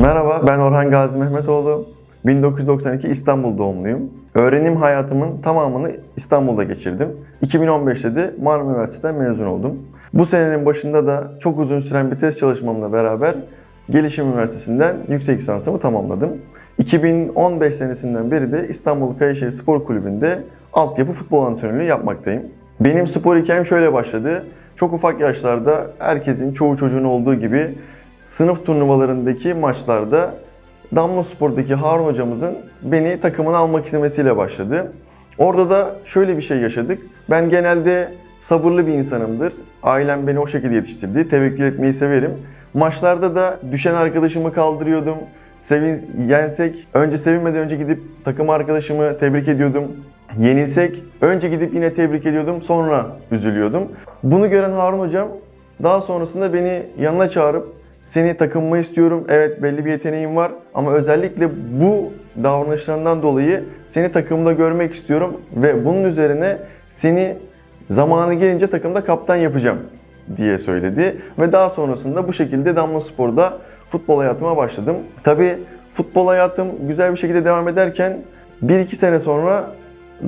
Merhaba, ben Orhan Gazi Mehmetoğlu. 1992 İstanbul doğumluyum. Öğrenim hayatımın tamamını İstanbul'da geçirdim. 2015'te de Marmara Üniversitesi'nden mezun oldum. Bu senenin başında da çok uzun süren bir test çalışmamla beraber Gelişim Üniversitesi'nden yüksek lisansımı tamamladım. 2015 senesinden beri de İstanbul Kayseri Spor Kulübü'nde altyapı futbol antrenörlüğü yapmaktayım. Benim spor hikayem şöyle başladı. Çok ufak yaşlarda herkesin, çoğu çocuğun olduğu gibi sınıf turnuvalarındaki maçlarda Damla Spor'daki Harun hocamızın beni takımına almak istemesiyle başladı. Orada da şöyle bir şey yaşadık. Ben genelde sabırlı bir insanımdır. Ailem beni o şekilde yetiştirdi. Tevekkül etmeyi severim. Maçlarda da düşen arkadaşımı kaldırıyordum. Sevin, yensek önce sevinmeden önce gidip takım arkadaşımı tebrik ediyordum. Yenilsek önce gidip yine tebrik ediyordum sonra üzülüyordum. Bunu gören Harun hocam daha sonrasında beni yanına çağırıp seni takımıma istiyorum. Evet belli bir yeteneğin var ama özellikle bu davranışlarından dolayı seni takımda görmek istiyorum ve bunun üzerine seni zamanı gelince takımda kaptan yapacağım diye söyledi. Ve daha sonrasında bu şekilde Damla Spor'da futbol hayatıma başladım. Tabii futbol hayatım güzel bir şekilde devam ederken 1-2 sene sonra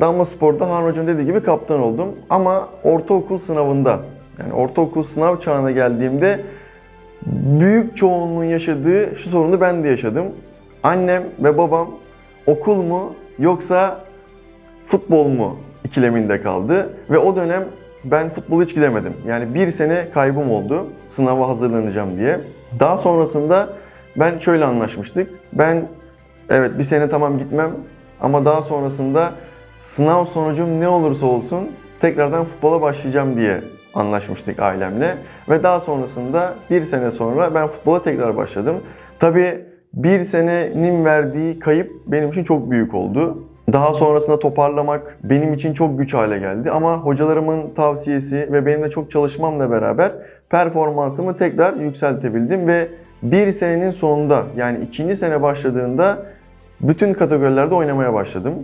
Damla Spor'da Harun Hoca'nın dediği gibi kaptan oldum. Ama ortaokul sınavında yani ortaokul sınav çağına geldiğimde büyük çoğunluğun yaşadığı şu sorunu ben de yaşadım. Annem ve babam okul mu yoksa futbol mu ikileminde kaldı ve o dönem ben futbolu hiç gidemedim. Yani bir sene kaybım oldu sınava hazırlanacağım diye. Daha sonrasında ben şöyle anlaşmıştık. Ben evet bir sene tamam gitmem ama daha sonrasında sınav sonucum ne olursa olsun tekrardan futbola başlayacağım diye anlaşmıştık ailemle. Ve daha sonrasında bir sene sonra ben futbola tekrar başladım. Tabii bir senenin verdiği kayıp benim için çok büyük oldu. Daha sonrasında toparlamak benim için çok güç hale geldi. Ama hocalarımın tavsiyesi ve benim de çok çalışmamla beraber performansımı tekrar yükseltebildim ve bir senenin sonunda yani ikinci sene başladığında bütün kategorilerde oynamaya başladım.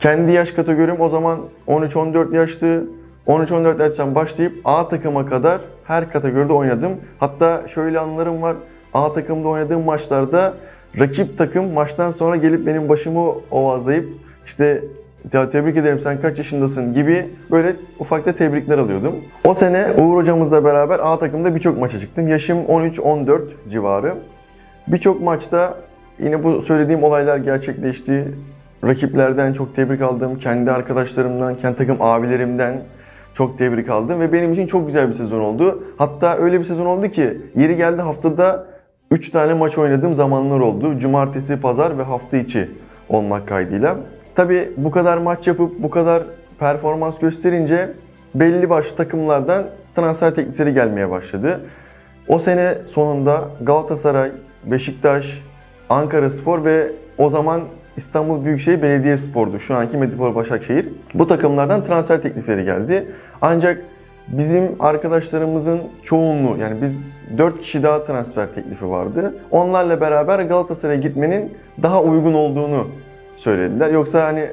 Kendi yaş kategorim o zaman 13-14 yaştı. 13-14 yaştan başlayıp A takıma kadar her kategoride oynadım. Hatta şöyle anlarım var. A takımda oynadığım maçlarda rakip takım maçtan sonra gelip benim başımı ovazlayıp işte ya tebrik ederim sen kaç yaşındasın gibi böyle ufakta tebrikler alıyordum. O sene Uğur hocamızla beraber A takımda birçok maça çıktım. Yaşım 13-14 civarı. Birçok maçta yine bu söylediğim olaylar gerçekleşti. Rakiplerden çok tebrik aldım. Kendi arkadaşlarımdan, kendi takım abilerimden çok tebrik aldım ve benim için çok güzel bir sezon oldu. Hatta öyle bir sezon oldu ki yeri geldi haftada 3 tane maç oynadığım zamanlar oldu. Cumartesi, pazar ve hafta içi olmak kaydıyla. Tabi bu kadar maç yapıp bu kadar performans gösterince belli başlı takımlardan transfer teklifleri gelmeye başladı. O sene sonunda Galatasaray, Beşiktaş, Ankara Spor ve o zaman İstanbul Büyükşehir Belediyespor'du. Şu anki Medipol Başakşehir. Bu takımlardan transfer teklifleri geldi. Ancak bizim arkadaşlarımızın çoğunluğu yani biz 4 kişi daha transfer teklifi vardı. Onlarla beraber Galatasaray'a gitmenin daha uygun olduğunu söylediler. Yoksa hani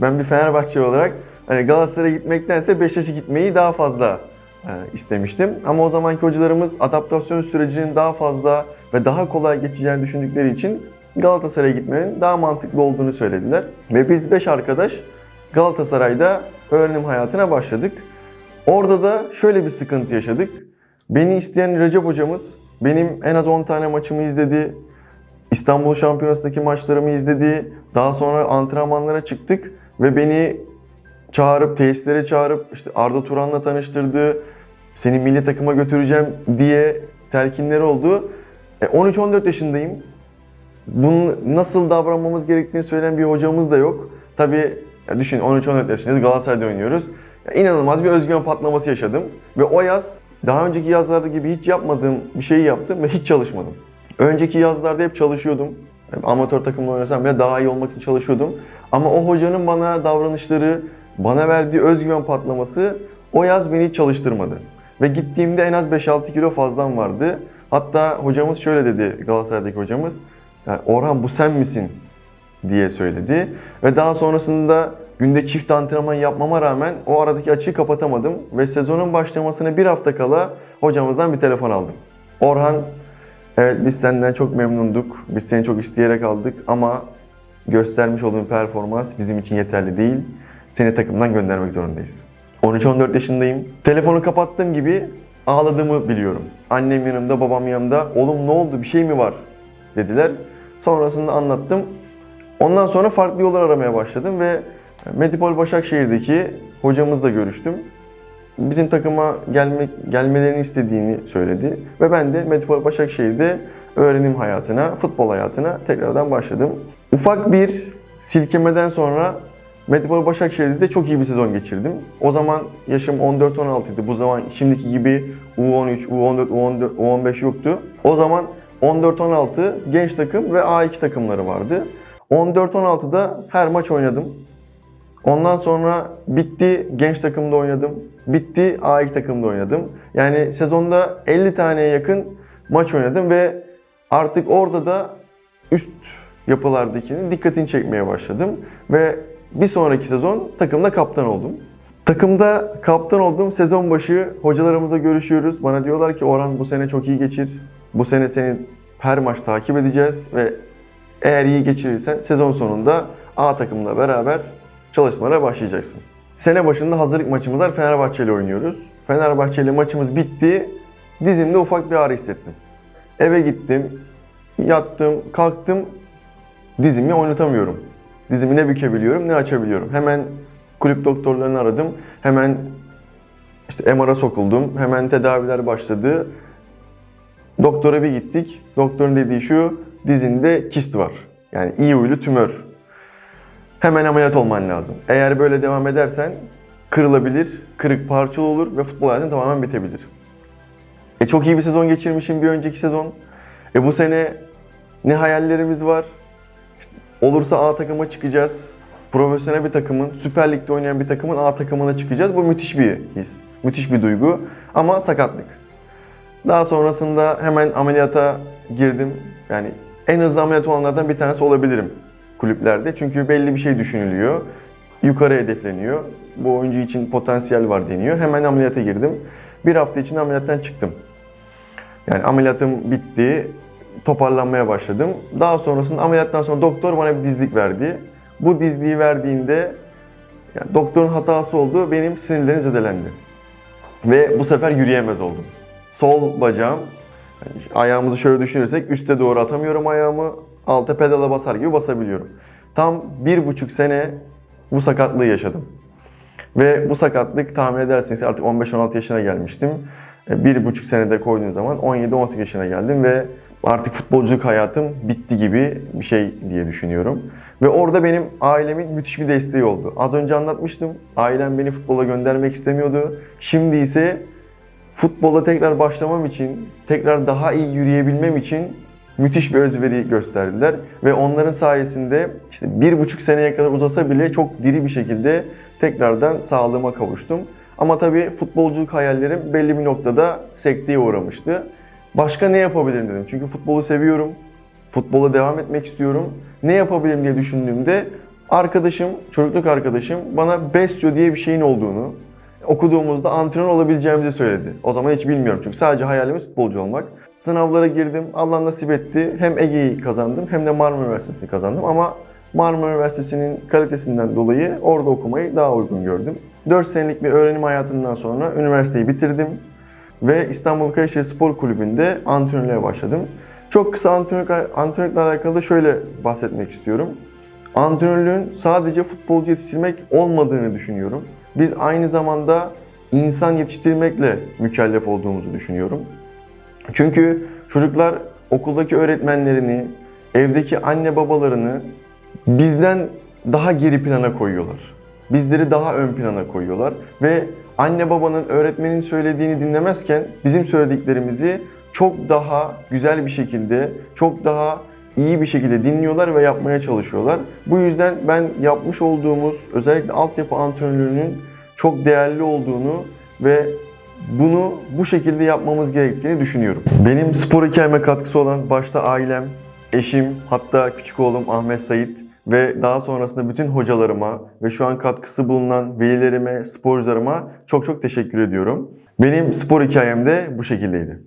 ben bir Fenerbahçe olarak hani Galatasaray'a gitmektense Beşiktaş'a gitmeyi daha fazla e, istemiştim. Ama o zamanki hocalarımız adaptasyon sürecinin daha fazla ve daha kolay geçeceğini düşündükleri için Galatasaray'a gitmenin daha mantıklı olduğunu söylediler. Ve biz 5 arkadaş Galatasaray'da öğrenim hayatına başladık. Orada da şöyle bir sıkıntı yaşadık. Beni isteyen Recep hocamız benim en az 10 tane maçımı izledi. İstanbul Şampiyonası'ndaki maçlarımı izledi. Daha sonra antrenmanlara çıktık ve beni çağırıp, tesislere çağırıp işte Arda Turan'la tanıştırdı. Seni milli takıma götüreceğim diye telkinleri oldu. E, 13-14 yaşındayım. Bunun nasıl davranmamız gerektiğini söyleyen bir hocamız da yok. Tabii ya düşün 13-14 yaşındayız Galatasaray'da oynuyoruz. Ya inanılmaz bir özgüven patlaması yaşadım. Ve o yaz daha önceki yazlarda gibi hiç yapmadığım bir şeyi yaptım ve hiç çalışmadım. Önceki yazlarda hep çalışıyordum. Amatör takımda oynasam bile daha iyi olmak için çalışıyordum. Ama o hocanın bana davranışları, bana verdiği özgüven patlaması o yaz beni hiç çalıştırmadı. Ve gittiğimde en az 5-6 kilo fazlam vardı. Hatta hocamız şöyle dedi Galatasaray'daki hocamız. "Ya Orhan bu sen misin? diye söyledi. Ve daha sonrasında günde çift antrenman yapmama rağmen o aradaki açığı kapatamadım. Ve sezonun başlamasına bir hafta kala hocamızdan bir telefon aldım. Orhan Evet biz senden çok memnunduk. Biz seni çok isteyerek aldık ama göstermiş olduğun performans bizim için yeterli değil. Seni takımdan göndermek zorundayız. 13-14 yaşındayım. Telefonu kapattığım gibi ağladığımı biliyorum. Annem yanımda, babam yanımda. Oğlum ne oldu, bir şey mi var dediler. Sonrasında anlattım. Ondan sonra farklı yollar aramaya başladım ve Medipol Başakşehir'deki hocamızla görüştüm. Bizim takıma gelmek gelmelerini istediğini söyledi ve ben de Medipol Başakşehir'de öğrenim hayatına, futbol hayatına tekrardan başladım. Ufak bir silkemeden sonra Medipol Başakşehir'de de çok iyi bir sezon geçirdim. O zaman yaşım 14-16 idi. Bu zaman şimdiki gibi U13, U14, U14, U15 yoktu. O zaman 14-16 genç takım ve A2 takımları vardı. 14-16'da her maç oynadım. Ondan sonra bitti genç takımda oynadım. Bitti A2 takımda oynadım. Yani sezonda 50 taneye yakın maç oynadım ve artık orada da üst yapılardakinin dikkatini çekmeye başladım. Ve bir sonraki sezon takımda kaptan oldum. Takımda kaptan oldum. Sezon başı hocalarımızla görüşüyoruz. Bana diyorlar ki Orhan bu sene çok iyi geçir. Bu sene seni her maç takip edeceğiz ve eğer iyi geçirirsen sezon sonunda A takımla beraber çalışmalara başlayacaksın. Sene başında hazırlık maçımız var. Fenerbahçe ile oynuyoruz. Fenerbahçe ile maçımız bitti. Dizimde ufak bir ağrı hissettim. Eve gittim, yattım, kalktım. Dizimi oynatamıyorum. Dizimi ne bükebiliyorum ne açabiliyorum. Hemen kulüp doktorlarını aradım. Hemen işte MR'a sokuldum. Hemen tedaviler başladı. Doktora bir gittik. Doktorun dediği şu, dizinde kist var. Yani iyi huylu tümör. Hemen ameliyat olman lazım. Eğer böyle devam edersen kırılabilir, kırık parçalı olur ve futbol hayatın tamamen bitebilir. E çok iyi bir sezon geçirmişim bir önceki sezon. E bu sene ne hayallerimiz var? İşte olursa A takıma çıkacağız. Profesyonel bir takımın, Süper Lig'de oynayan bir takımın A takımına çıkacağız. Bu müthiş bir his, müthiş bir duygu ama sakatlık. Daha sonrasında hemen ameliyata girdim. Yani en hızlı ameliyat olanlardan bir tanesi olabilirim kulüplerde. Çünkü belli bir şey düşünülüyor. Yukarı hedefleniyor. Bu oyuncu için potansiyel var deniyor. Hemen ameliyata girdim. Bir hafta içinde ameliyattan çıktım. Yani ameliyatım bitti. Toparlanmaya başladım. Daha sonrasında ameliyattan sonra doktor bana bir dizlik verdi. Bu dizliği verdiğinde yani doktorun hatası oldu. Benim sinirlerim zedelendi. Ve bu sefer yürüyemez oldum. Sol bacağım, ayağımızı şöyle düşünürsek üste doğru atamıyorum ayağımı. Alta pedala basar gibi basabiliyorum. Tam bir buçuk sene bu sakatlığı yaşadım. Ve bu sakatlık tahmin edersiniz artık 15-16 yaşına gelmiştim. E, Bir buçuk senede koyduğum zaman 17-18 yaşına geldim ve artık futbolculuk hayatım bitti gibi bir şey diye düşünüyorum. Ve orada benim ailemin müthiş bir desteği oldu. Az önce anlatmıştım. Ailem beni futbola göndermek istemiyordu. Şimdi ise futbola tekrar başlamam için, tekrar daha iyi yürüyebilmem için müthiş bir özveri gösterdiler. Ve onların sayesinde işte bir buçuk seneye kadar uzasa bile çok diri bir şekilde tekrardan sağlığıma kavuştum. Ama tabii futbolculuk hayallerim belli bir noktada sekteye uğramıştı. Başka ne yapabilirim dedim. Çünkü futbolu seviyorum. Futbola devam etmek istiyorum. Ne yapabilirim diye düşündüğümde arkadaşım, çocukluk arkadaşım bana Bestio diye bir şeyin olduğunu, okuduğumuzda antrenör olabileceğimizi söyledi. O zaman hiç bilmiyorum çünkü sadece hayalimiz futbolcu olmak. Sınavlara girdim. Allah nasip etti. Hem Ege'yi kazandım hem de Marmara Üniversitesi'ni kazandım ama Marmara Üniversitesi'nin kalitesinden dolayı orada okumayı daha uygun gördüm. 4 senelik bir öğrenim hayatından sonra üniversiteyi bitirdim ve İstanbul Kayseri Spor Kulübü'nde antrenörlüğe başladım. Çok kısa antrenörlük, antrenörlükle alakalı şöyle bahsetmek istiyorum. Antrenörlüğün sadece futbolcu yetiştirmek olmadığını düşünüyorum. Biz aynı zamanda insan yetiştirmekle mükellef olduğumuzu düşünüyorum. Çünkü çocuklar okuldaki öğretmenlerini, evdeki anne babalarını bizden daha geri plana koyuyorlar. Bizleri daha ön plana koyuyorlar ve anne babanın, öğretmenin söylediğini dinlemezken bizim söylediklerimizi çok daha güzel bir şekilde, çok daha iyi bir şekilde dinliyorlar ve yapmaya çalışıyorlar. Bu yüzden ben yapmış olduğumuz özellikle altyapı antrenörlüğünün çok değerli olduğunu ve bunu bu şekilde yapmamız gerektiğini düşünüyorum. Benim spor hikayeme katkısı olan başta ailem, eşim, hatta küçük oğlum Ahmet Sait ve daha sonrasında bütün hocalarıma ve şu an katkısı bulunan velilerime, sporcularıma çok çok teşekkür ediyorum. Benim spor hikayem de bu şekildeydi.